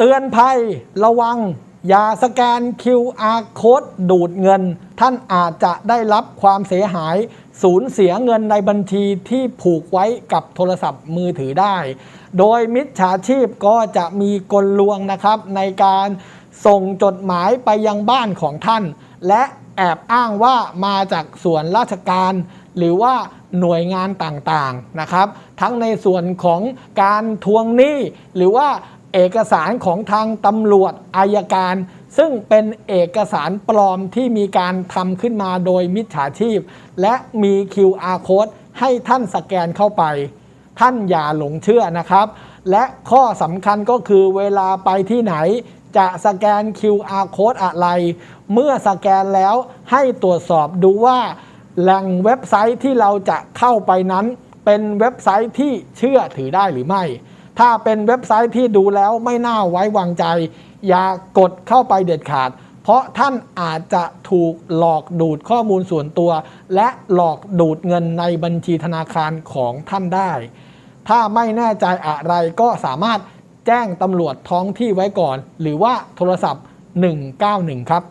เตือนภัยระวัง อย่าสแกน QR code ดูดเงิน ท่านอาจจะได้รับความเสียหาย สูญเสียเงินในบัญชีที่ผูกไว้กับโทรศัพท์มือถือได้ โดยมิจฉาชีพก็จะมีกลลวงนะครับในการส่งจดหมายไปยังบ้านของท่าน และแอบอ้างว่ามาจากส่วนราชการ หรือว่าหน่วยงานต่างๆนะครับ ทั้งในส่วนของการทวงหนี้หรือว่า เอกสารของทางตำรวจอายการ ซึ่งเป็นเอกสารปลอมที่มีการทำขึ้นมาโดยมิจฉาชีพ และมี QR code ให้ท่านสแกนเข้าไป ท่านอย่าหลงเชื่อนะครับ และข้อสำคัญก็คือเวลาไปที่ไหน จะสแกน QR code อะไร เมื่อสแกนแล้วให้ตรวจสอบดูว่า แหล่งเว็บไซต์ที่เราจะเข้าไปนั้น เป็นเว็บไซต์ที่เชื่อถือได้หรือไม่ ถ้าเป็นเว็บไซต์ที่ดูแล้วไม่น่าไว้วางใจ อย่ากดเข้าไปเด็ดขาด เพราะท่านอาจจะถูกหลอกดูดข้อมูลส่วนตัว และหลอกดูดเงินในบัญชีธนาคารของท่านได้ ถ้าไม่แน่ใจอะไรก็สามารถแจ้งตำรวจท้องที่ไว้ก่อน หรือว่าโทรศัพท์ 191 ครับ